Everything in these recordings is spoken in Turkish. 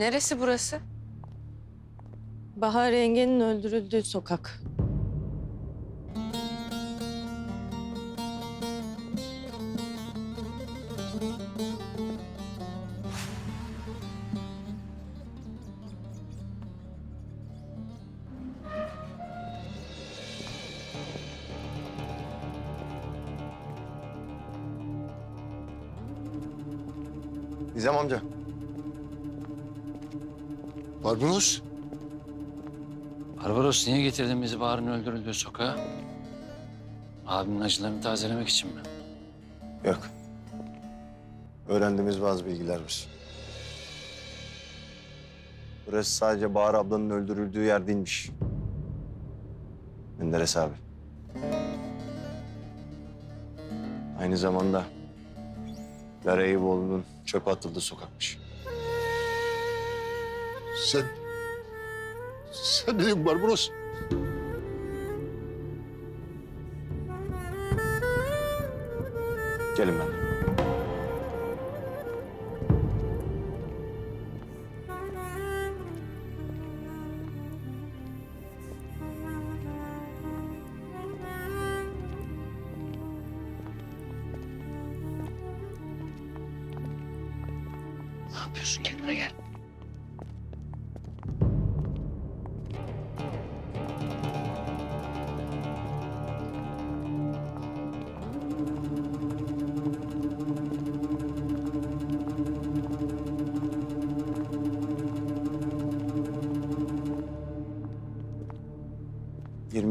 Neresi burası? Bahar Yenge'nin öldürüldüğü sokak. Nizam amca. Barbaros, Barbaros niye getirdin bizi Bahar'ın öldürüldüğü sokağa? Abimin acılarını tazelemek için mi? Yok. Öğrendiğimiz bazı bilgiler var. Burası sadece Bahar ablanın öldürüldüğü yer değilmiş. Menderes abi. Aynı zamanda Lara Eyüboğlu'nun çöpe atıldığı sokakmış. Sen... Sen ne diyorsun Barbaros? Gelin ben. Ne yapıyorsun kendine gel.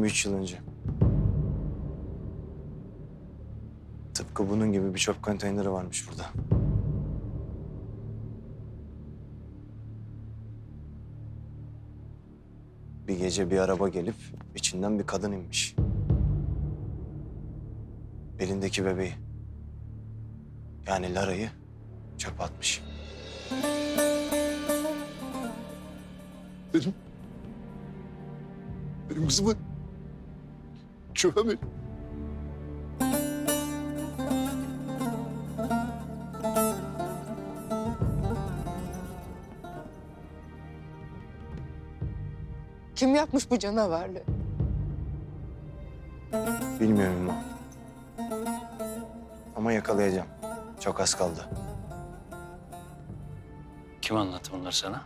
23 yıl önce. Tıpkı bunun gibi bir çöp konteyneri varmış burada. Bir gece bir araba gelip içinden bir kadın inmiş. Elindeki bebeği. Yani Lara'yı çöpe atmış. Benim... Benim kızımı... Çöpe mi? Kim yapmış bu canavarlığı? Bilmiyorum ama. Ama yakalayacağım. Çok az kaldı. Kim anlattı bunları sana?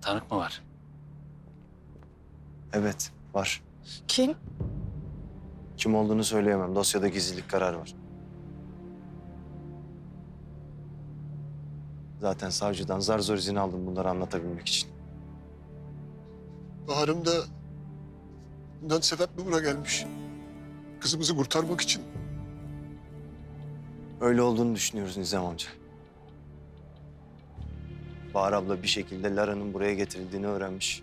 Tanık mı var? Evet, var. Kim? Kim olduğunu söyleyemem. Dosyada gizlilik kararı var. Zaten savcıdan zar zor izin aldım bunları anlatabilmek için. Bahar'ım da... Bundan sebep mi buna gelmiş? Kızımızı kurtarmak için. Öyle olduğunu düşünüyoruz Nizam amca. Bahar abla bir şekilde Lara'nın buraya getirildiğini öğrenmiş.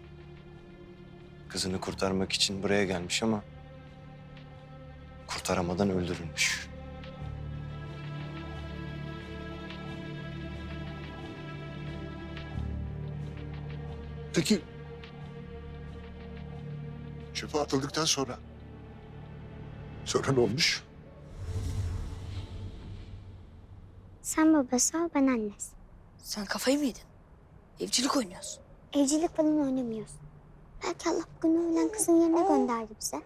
Kızını kurtarmak için buraya gelmiş ama... ...kurtaramadan öldürülmüş. Peki... Çöpe atıldıktan sonra... Sonra ne olmuş? Sen babası ol, ben annesi. Sen kafayı mı yedin? Evcilik oynuyorsun. Evcilik falan oynamıyorsun. Belki Allah bugün ölen kızın yerine gönderdi bize.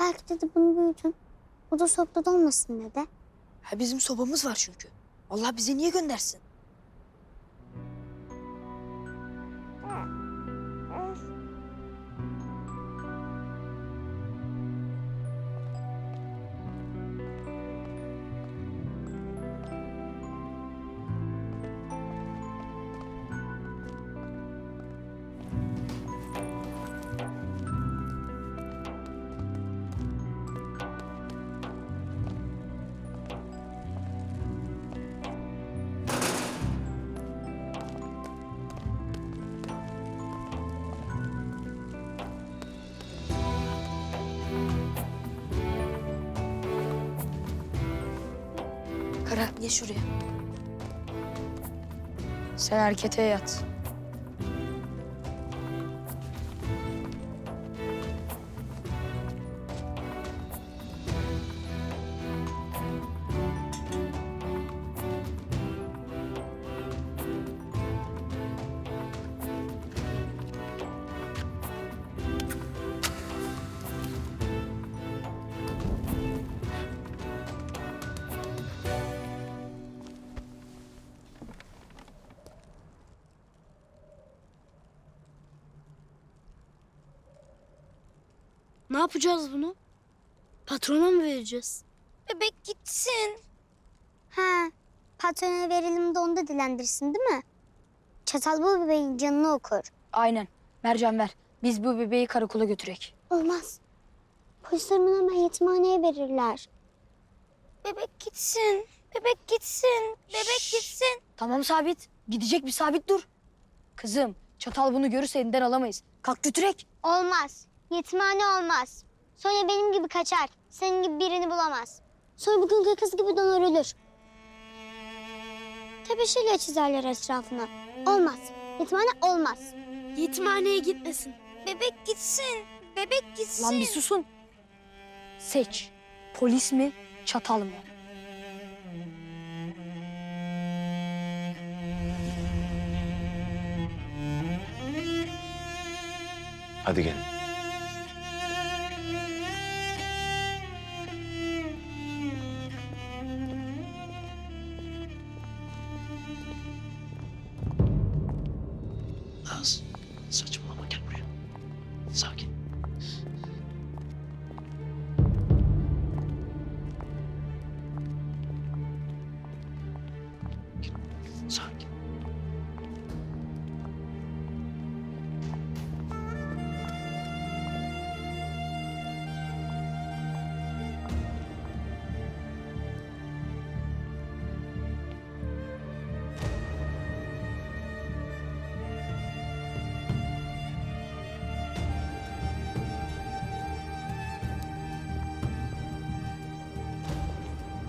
Belki dedi bunu büyütün. Bu da sofrada olmasın dedi. Ha bizim sobamız var çünkü. Allah bize niye göndersin? Kara geç şuraya. Sen harekete yat. Ne yapacağız bunu? Patrona mı vereceğiz? Bebek gitsin. Ha, patrona verelim de onu da dilendirsin değil mi? Çatal bu bebeğin canını okur. Aynen. Mercan ver. Biz bu bebeği karakola götürek. Olmaz. Polisler bunu hemen yetimhaneye verirler. Bebek gitsin. Bebek gitsin. Bebek gitsin. Tamam Sabit. Gidecek bir Sabit dur. Kızım çatal bunu görürse elinden alamayız. Kalk götürek. Olmaz. Yetimhane olmaz. Sonra benim gibi kaçar. Senin gibi birini bulamaz. Sonra bugünkü kız gibi donar ölür. Tebeşirle çizerler etrafına. Olmaz. Yetimhane olmaz. Yetimhaneye gitmesin. Bebek gitsin. Bebek gitsin. Lan bir susun. Seç. Polis mi çatal mı? Hadi gelin.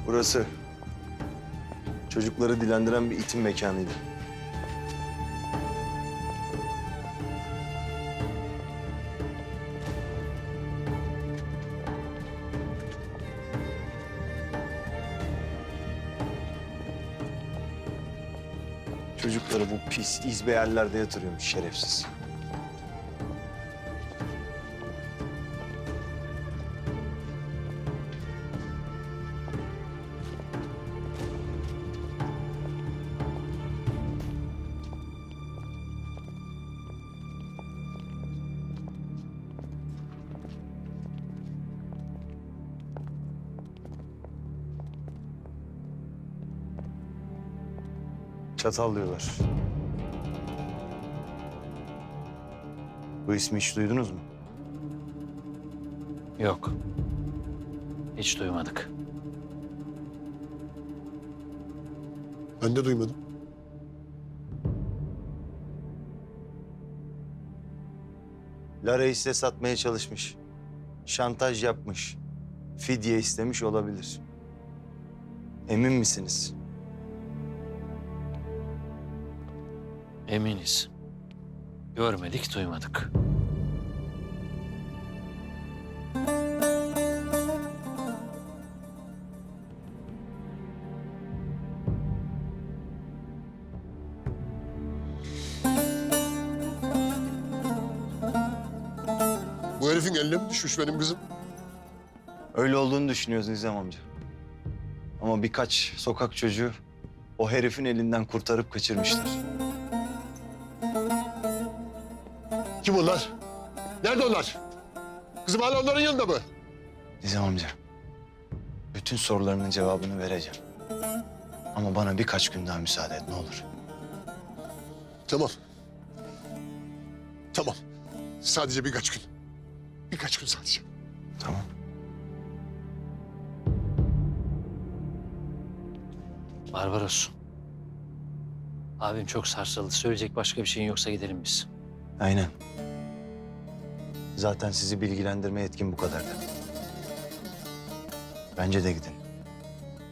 Burası çocukları dilendiren bir itim mekanıydı. Çocukları bu pis izbe yerlerde yatırıyormuş şerefsiz. Çatal diyorlar. Bu ismi hiç duydunuz mu? Yok. Hiç duymadık. Ben de duymadım. Lara'yı size satmaya çalışmış. Şantaj yapmış. Fidye istemiş olabilir. Emin misiniz? Eminiz. Görmedik, duymadık. Bu herifin eline mi düşmüş benim kızım? Öyle olduğunu düşünüyoruz Nizam amca. Ama birkaç sokak çocuğu o herifin elinden kurtarıp kaçırmışlar. Kim onlar? Nerede onlar? Kızım hala onların yanında mı? Nizam amca, bütün sorularının cevabını vereceğim. Ama bana birkaç gün daha müsaade et ne olur. Tamam. Tamam. Sadece birkaç gün. Birkaç gün sadece. Tamam. Barbaros. Abim çok sarsıldı. Söyleyecek başka bir şeyin yoksa gidelim biz. Aynen. Zaten sizi bilgilendirme yetkim bu kadardı. Bence de gidin.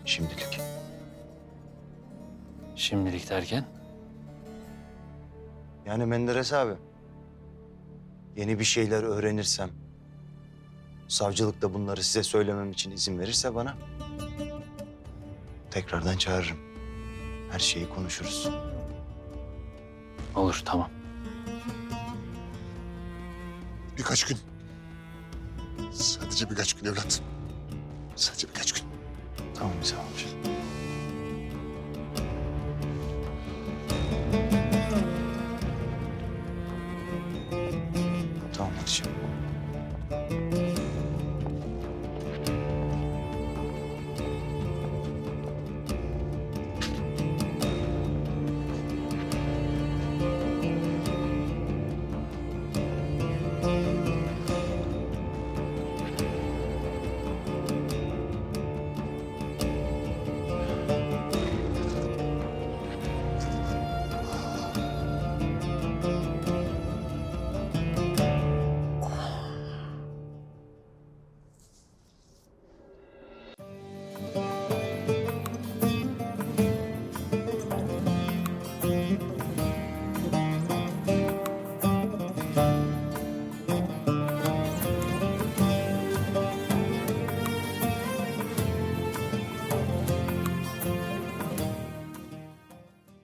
Şimdilik. Şimdilik derken Yani Menderes abi. Yeni bir şeyler öğrenirsem... ...savcılık da bunları size söylemem için izin verirse bana... ...tekrardan çağırırım. Her şeyi konuşuruz. olur tamam. Birkaç gün. Sadece birkaç gün evlat. Sadece birkaç gün. Tamam Nizam amca.